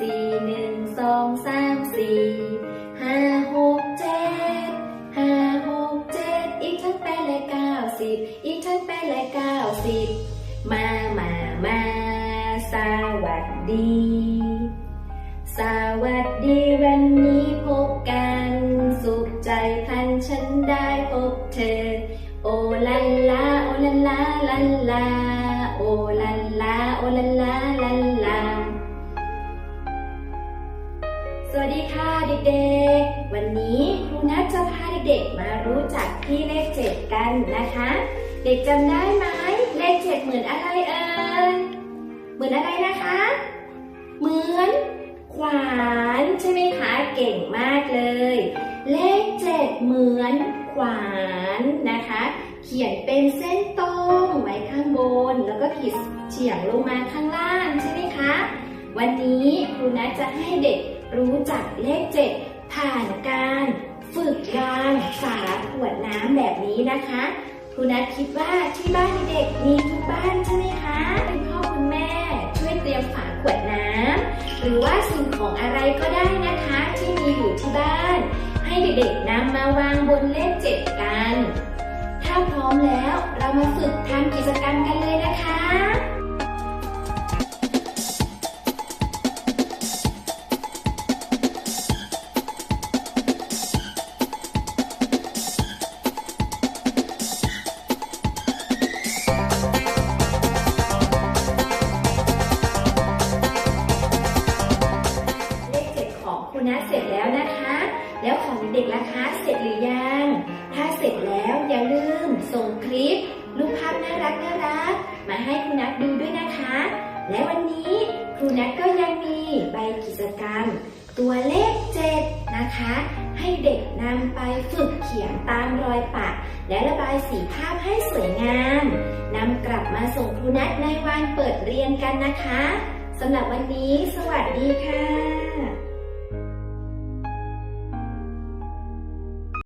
สี่หนึ่งสองสามสี่ห้าหกเจ็ดห้าหกเจ็ดอีกทั้งแปดและเก้าสิบอีกทั้งแปดและเก้าสิบมามามาสวัสดี สวัสดีวันนี้พบกัน สุขใจพันฉันได้พบเธอ โอลันลาโอลันลาลันลา สวัสดีค่ะเด็กๆ วันนี้ครูนัทจะพาเด็กๆมารู้จักที่เลขเจ็ดกันนะคะ เด็กจำได้ไหมเลขเจ็ดเหมือนอะไรเอ่ย เหมือนอะไรนะคะ เหมือนขวานใช่ไหมคะเก่งมากเลย เลขเจ็ดเหมือนขวานนะคะ เขียนเป็นเส้นตรงไว้ข้างบน แล้วก็ขีดเฉียงลงมาข้างล่างใช่ไหมคะ วันนี้ครูนัทจะให้เด็ก รู้จักเลขเจ็ดผ่านการฝึกการฝาขวดน้ำแบบนี้นะคะครูนัทคิดว่าที่บ้านเด็กมีทุกบ้านใช่ไหมคะคุณพ่อคุณแม่ช่วยเตรียมฝาขวดน้ำหรือว่าสิ่งของอะไรก็ได้นะคะ ที่มีอยู่ที่บ้าน ให้เด็กๆนำมาวางบนเลขเจ็ดกัน ถ้าพร้อมแล้วเรามาฝึกทำกิจกรรมกันเลยนะคะ นัทเสร็จแล้วนะคะ แล้วของเด็กล่ะคะเสร็จหรือยัง ถ้าเสร็จแล้วอย่าลืมส่งคลิปรูปภาพน่ารักน่ารักมาให้คุณนัทดูด้วยนะคะ และวันนี้ครูนัทก็ยังมีใบกิจกรรม ตัวเลขเจ็ดนะคะ ให้เด็กนำไปฝึกเขียนตามรอยปากและระบายสีภาพให้สวยงามนำกลับมาส่งครูนัทในวันเปิดเรียนกันนะคะสำหรับวันนี้ สวัสดีค่ะ